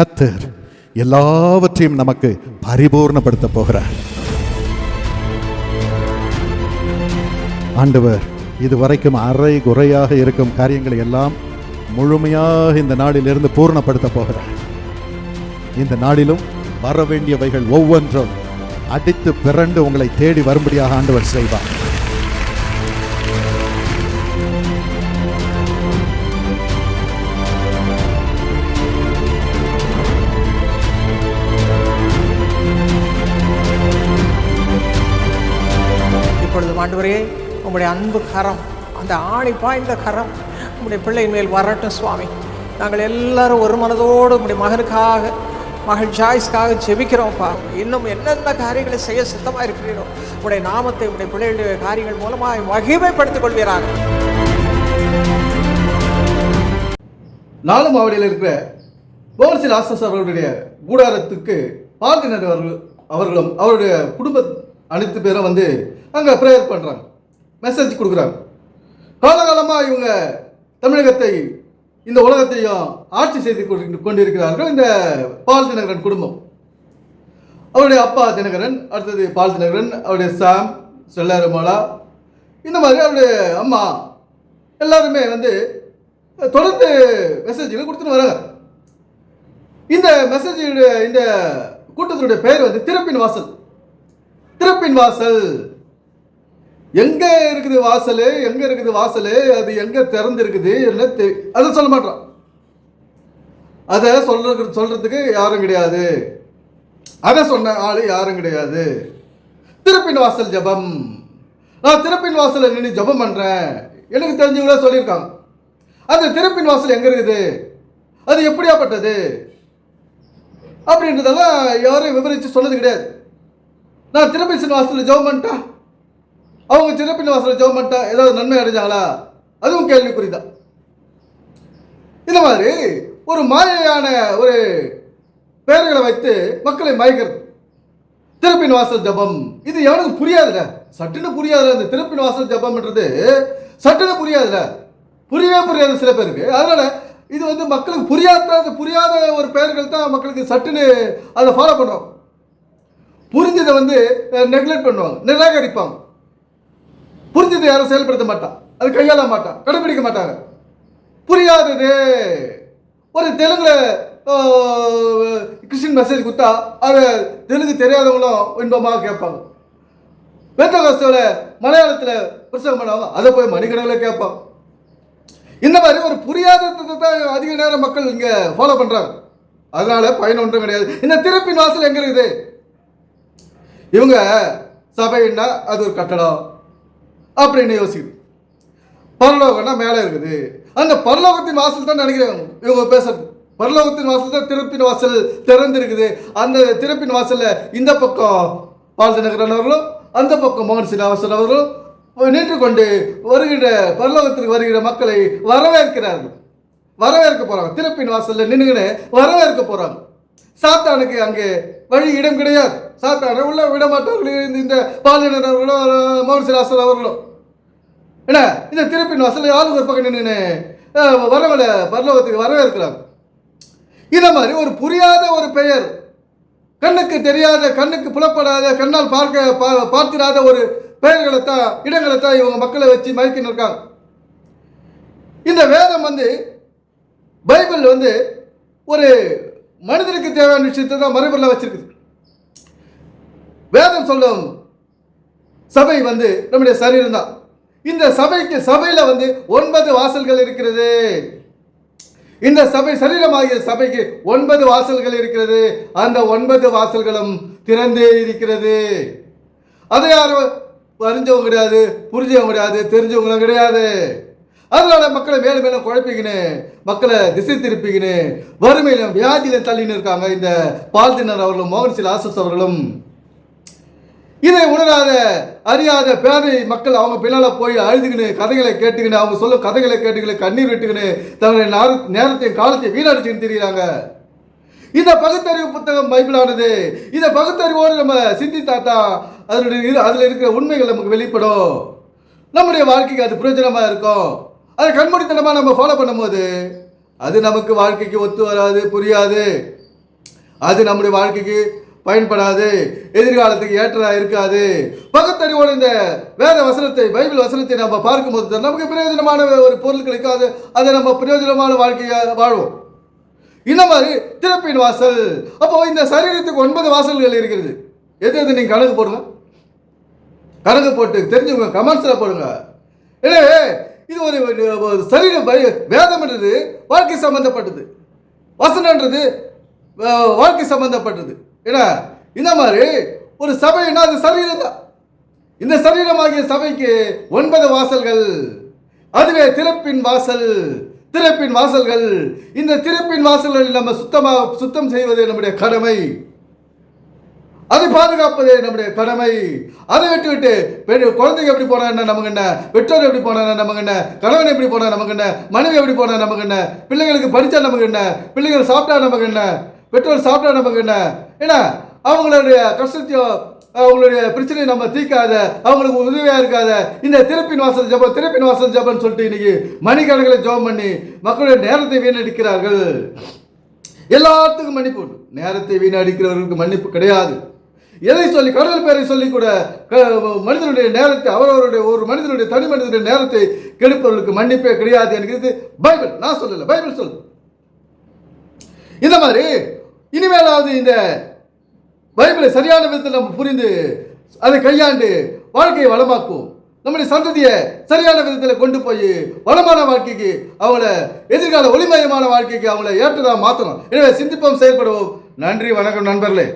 கத்தர் எல்லாவற்றையும் நமக்கு பரிபூர்ணப்படுத்த போகிறார். ஆண்டவர் இதுவரைக்கும் அரை குறையாக இருக்கும் காரியங்களை எல்லாம் முழுமையாக இந்த நாளிலிருந்து பூர்ணப்படுத்த போகிறார். இந்த நாளிலும் வர வேண்டியவைகள் ஒவ்வொன்றும் அடித்து பிறண்டு உங்களை தேடி வரும்படியாக ஆண்டவர் செய்வார். ஆண்டவரே உங்களுடைய அன்பு கரம் அந்த ஆணி பாய்ந்த கரம் உங்களுடைய பிள்ளை மேல் வரட்டும் சுவாமி. நாங்கள் எல்லாரும் ஒரு மனதோடு உங்களுடைய மகனுக்காக மகள் ஜாய்ஸ்க்காக ஜெபிக்கிறோம்ப்பா இன்னும் என்னென்ன காரியங்களை செய்ய சித்தமாக இருக்கிறீரோ உடைய நாமத்தை உடைய பிள்ளைகளுடைய காரியங்கள் மூலமாக மகிமைப்படுத்திக் கொள்வீராக. நாலு மாவடியில் இருக்கிற போர்சில் ஆசஸ் அவர்களுடைய கூடாரத்துக்கு பார்த்தினர் அவர்கள் அவர்களும் அவருடைய குடும்ப அனைத்து பேரும் வந்து அங்கே ப்ரேயர் பண்ணுறாங்க மெசேஜ் கொடுக்குறாங்க. காலகாலமாக இவங்க தமிழகத்தை இந்த உலகத்தையும் ஆட்சி செய்து கொண்டு- கொண்டிருக்கிறார்கள். இந்த பால் தினகரன் குடும்பம். அவருடைய அப்பா தினகரன் அடுத்தது பால் தினகரன் அவருடைய சாம் செல்லாரமாலா இந்த மாதிரி அவருடைய அம்மா எல்லாருமே வந்து தொடர்ந்து மெசேஜ்களை கொடுத்துட்டு வராங்க. இந்த மெசேஜ் இந்த கூட்டத்தினுடைய பெயர் வந்து திறப்பின் வாசல். திறப்பின் வாசல். எங்க இருக்குது வாசல்? எங்க இருக்குது வாசல்? அது எங்க திறந்து இருக்குது என்ன தெ- அதை சொல்ல மாட்டான் அதை சொல்றது சொல்றதுக்கு யாரும் கிடையாது. அதை சொன்ன ஆளு யாரும் கிடையாது. திறப்பின் வாசல் ஜெபம். நான் திறப்பின் வாசல் நின்று ஜெபம் பண்றேன். எனக்கு தெரிஞ்சவங்கள சொல்லியிருக்காங்க. அந்த திறப்பின் வாசல் எங்க இருக்குது? அது எப்படியாப்பட்டது? அப்படின்றதெல்லாம் யாரும் விவரித்து சொன்னது கிடையாது. நான் திறப்பின் வாசலில் ஜெபம் பண்ணிட்டா? அவங்க திறப்பின் வாசலில் ஜெபம் பண்ணிட்டா ஏதாவது நன்மை அடைஞ்சாங்களா? அதுவும் கேள்விக்குறி தான் இந்த மாதிரி ஒரு மாயையான ஒரு பெயர்களை வைத்து மக்களை மயக்கிறது. திருப்பின் வாசல் ஜெபம். இது எவனுக்கு புரியாதுல சட்டுன்னு புரியாதுல இந்த திருப்பின் வாசல் ஜெபம்ன்றது சட்டுன்னு புரியாதுல புரியவே புரியாது சில பேருக்கு. அதனால இது வந்து மக்களுக்கு புரியாத புரியாத ஒரு பெயர்கள் தான் மக்களுக்கு சட்டுன்னு அதை ஃபாலோ பண்ணுறோம் புரிஞ்சதை வந்து நெக்லெக்ட் பண்ணுவாங்க. நிராகரிப்பாங்க. புரிஞ்சதை யாரும் செயல்படுத்த மாட்டான். அது கையாள மாட்டான். கடைபிடிக்க மாட்டாங்க புரியாதது. ஒரு தெலுங்குல கிறிஸ்டின் மெசேஜ் கொடுத்தா அதை தெலுங்கு தெரியாதவங்களும் இன்பமாக கேட்பாங்க. வேந்தகாஸ்தோல மலையாளத்தில் பிரசவம் பண்ணுவாங்க? அதை போய் மணிக்கணக்கில் கேட்பாங்க. இந்த மாதிரி ஒரு புரியாததை தான் அதிக நேரம் மக்கள் இங்கே ஃபாலோ பண்ணுறாங்க அதனால பயன் ஒன்றும் கிடையாது. இந்த திருப்பின் வாசல் எங்கே இருக்குது? இவங்க சபைன்னா அது ஒரு கட்டடம். அப்படின்னு யோசிக்குது பரலோகம்னா மேலே இருக்குது. அந்த பரலோகத்தின் வாசல் தான் நினைக்கிறேன் இவங்க பேசுறது. பரலோகத்தின் வாசல் தான் திறப்பின் வாசல் திறந்திருக்குது. அந்த திறப்பின் வாசலில் இந்த பக்கம் பால்தநகரன் அவர்களும் அந்த பக்கம் மோகன் சீனிவாசன் அவர்களும் நின்று கொண்டு வருகிற பரலோகத்திற்கு வருகிற மக்களை வரவேற்கிறார்கள். வரவேற்க போகிறாங்க திறப்பின் வாசலில் நின்றுகின்னு வரவேற்க போகிறாங்க சாத்தானுக்கு அங்கே வழி இடம் கிடையாது. சாப்பிட்டாரு உள்ள விட மாட்டார்கள் இந்த- இந்த பாலினர் அவர்களும் மோகன் அவர்களோ என்ன? இந்த திருப்பின் வாசல்ல ஆளுங்க ஒரு பக்கம் நின்று வரவல பரலோகத்துக்கு வரவேற்கிறாங்க இந்த மாதிரி ஒரு புரியாத ஒரு பெயர் கண்ணுக்கு தெரியாத கண்ணுக்கு புலப்படாத கண்ணால் பார்க்க பா- பார்த்திராத ஒரு பெயர்களை தான் இடங்களை தான் இவங்க மக்களை வச்சு மயக்கின்னு இருக்காங்க. இந்த வேதம் வந்து பைபிள் வந்து ஒரு மனிதனுக்கு தேவையான விஷயத்தை தான் மறுபடியில் வச்சிருக்குது. சொல்லும். சபை வந்து நம்முடைய சரீரம் தான். இந்த சபைக்கு சபையில வந்து ஒன்பது வாசல்கள் இருக்கிறது. இந்த சபை சரீரமாகிய சபைக்கு ஒன்பது வாசல்கள் இருக்கிறது. அந்த ஒன்பது வாசல்களும் திறந்தே இருக்கிறது. அதை யாரும் அறிஞ்சவங்க கிடையாது புரிஞ்சவங்க கிடையாது தெரிஞ்சவங்களும் கிடையாது. அதனால மக்களை மேலும் மேலும் குழப்பிக்கின்னு மக்களை திசை திருப்பிக்கின்னு வறுமையிலும் வியாதியிலும் தள்ளின்னு இருக்காங்க இந்த பால்தினர் அவர்களும் மோகன்சில் ஆசஸ் அவர்களும். இதை உணராத அறியாத பேதை மக்கள் அவங்க பின்னால் போய் அழுதுகின்னு கதைகளை கேட்டுக்கின்னு அவங்க சொல்லும் கதைகளை கேட்டுக்கின்னு கண்ணீர் விட்டுக்கின்னு தங்களுடைய நேர- நேரத்தையும் காலத்தையும் வீணடிச்சுன்னு தெரிகிறாங்க இந்த பகுத்தறிவு புத்தகம் பைபிளானது. இந்த பகுத்தறிவோடு நம்ம சிந்தித்தாத்தா அதனுடைய அதில் இருக்கிற உண்மைகள் நமக்கு வெளிப்படும். நம்முடைய வாழ்க்கைக்கு அது பிரயோஜனமாக இருக்கும். அதை கண்மூடித்தனமாக நம்ம ஃபாலோ பண்ணும்போது அது நமக்கு வாழ்க்கைக்கு ஒத்து வராது புரியாது. அது நம்முடைய வாழ்க்கைக்கு பயன்படாது. எதிர்காலத்துக்கு ஏற்றதாக இருக்காது. பகுத்தறிவோடு இந்த வேத வசனத்தை பைபிள் வசனத்தை நம்ம பார்க்கும்போது தான் நமக்கு பிரயோஜனமான ஒரு பொருள் கிடைக்காது. அதை நம்ம பிரயோஜனமான வாழ்க்கையை வாழ்வோம். இந்த மாதிரி திறப்பின் வாசல். அப்போ இந்த சரீரத்துக்கு ஒன்பது வாசல்கள் இருக்கிறது. எது எது நீங்க கணக்கு போடுங்க? கணக்கு போட்டு தெரிஞ்சுங்க கமெண்ட்ஸில் போடுங்க. எனவே இது ஒரு சரீரம் வேதம்ன்றது வாழ்க்கை சம்பந்தப்பட்டது. வசனன்றது வாழ்க்கை சம்பந்தப்பட்டது. ஏன்னா இந்த மாதிரி ஒரு சபைன்னா அது சரீரம் தான். இந்த சரீரமாகிய சபைக்கு ஒன்பது வாசல்கள் அதுவே திறப்பின் வாசல். திறப்பின் வாசல்கள் இந்த திறப்பின் வாசல்களில் நம்ம சுத்தமாக சுத்தம் செய்வது நம்முடைய கடமை. அதை பாதுகாப்பதே நம்முடைய கடமை. அதை விட்டு விட்டு பெரிய குழந்தைங்க எப்படி போனா என்ன? நமக்கு என்ன? பெற்றோர் எப்படி போனா நமக்கு என்ன? கணவன் எப்படி போனா நமக்கு என்ன? மனைவி எப்படி போனா நமக்கு என்ன? பிள்ளைங்களுக்கு படித்தா நமக்கு என்ன? பிள்ளைகள் சாப்பிட்டா நமக்கு என்ன? பெற்றோர் சாப்பிட்டா நமக்கு என்ன? ஏன்னா அவங்களுடைய கஷ்டத்தையும் அவங்களுடைய பிரச்சனையை நம்ம தீர்க்காத அவங்களுக்கு உதவியாக இருக்காத இந்த திறப்பின் வாசல் ஜபம் திருப்பின் வாசல் ஜபம்னு சொல்லிட்டு இன்னைக்கு மணிக்கணக்கில் ஜபம் பண்ணி மக்களுடைய நேரத்தை வீணடிக்கிறார்கள். எல்லாத்துக்கும் மன்னிப்பு உண்டு. நேரத்தை வீணடிக்கிறவர்களுக்கு மன்னிப்பு கிடையாது. எதை சொல்லி கடவுள் பேரை சொல்லி கூட மனிதனுடைய நேரத்தை அவரவருடைய ஒரு மனிதனுடைய தனி மனிதனுடைய நேரத்தை கெடுப்பவர்களுக்கு மன்னிப்பே கிடையாது என்கிறது பைபிள். நான் சொல்லல பைபிள் சொல்லு. இந்த மாதிரி இனிமேலாவது இந்த பைபிளை சரியான விதத்தில் நம்ம புரிந்து அதை கையாண்டு வாழ்க்கையை வளமாக்குவோம். நம்முடைய சந்ததியை சரியான விதத்தில் கொண்டு போய் வளமான வாழ்க்கைக்கு அவங்கள எதிர்கால ஒளிமயமான வாழ்க்கைக்கு அவங்கள ஏற்றதாக மாற்றணும் எனவே சிந்திப்போம் செயல்படுவோம். நன்றி வணக்கம் நண்பர்களே.